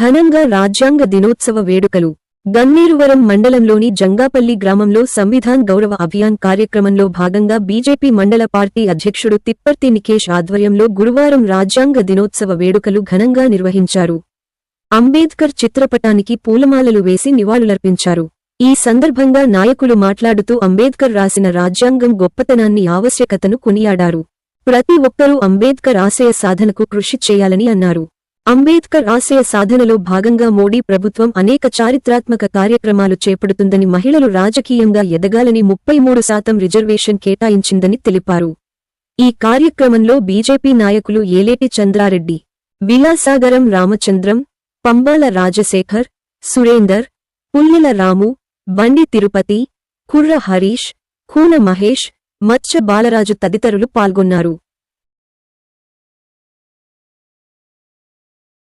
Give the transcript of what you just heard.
ఘనంగా రాజ్యాంగ దినోత్సవ వేడుకలు. గన్నేరువరం మండలంలోని జంగాపల్లి గ్రామంలో సంవిధాన్ గౌరవ అభియాన్ కార్యక్రమంలో భాగంగా బీజేపీ మండల పార్టీ అధ్యక్షుడు తిప్పర్తి నికేష్ ఆధ్వర్యంలో గురువారం రాజ్యాంగ దినోత్సవ వేడుకలు ఘనంగా నిర్వహించారు. అంబేద్కర్ చిత్రపటానికి పూలమాలలు వేసి నివాళులర్పించారు. ఈ సందర్భంగా నాయకులు మాట్లాడుతూ అంబేద్కర్ రాసిన రాజ్యాంగం గొప్పతనాన్ని ఆవశ్యకతను కొనియాడారు. ప్రతి ఒక్కరూ అంబేద్కర్ ఆశయ సాధనకు కృషి చేయాలని అన్నారు. అంబేద్కర్ ఆశయ సాధనలో భాగంగా మోడీ ప్రభుత్వం అనేక చారిత్రాత్మక కార్యక్రమాలు చేపడుతుందని మహిళలు రాజకీయంగా ఎదగాలని ముప్పై మూడు శాతం రిజర్వేషన్ కేటాయించిందని తెలిపారు. ఈ కార్యక్రమంలో బీజేపీ నాయకులు ఏలేటి చంద్రారెడ్డి విలాసాగరం రామచంద్రం పంబాల రాజశేఖర్ సురేందర్ పుల్లెల రాము బండి తిరుపతి కుర్ర హరీష్ కూన మహేష్ మత్స్య బాలరాజు తదితరులు పాల్గొన్నారు.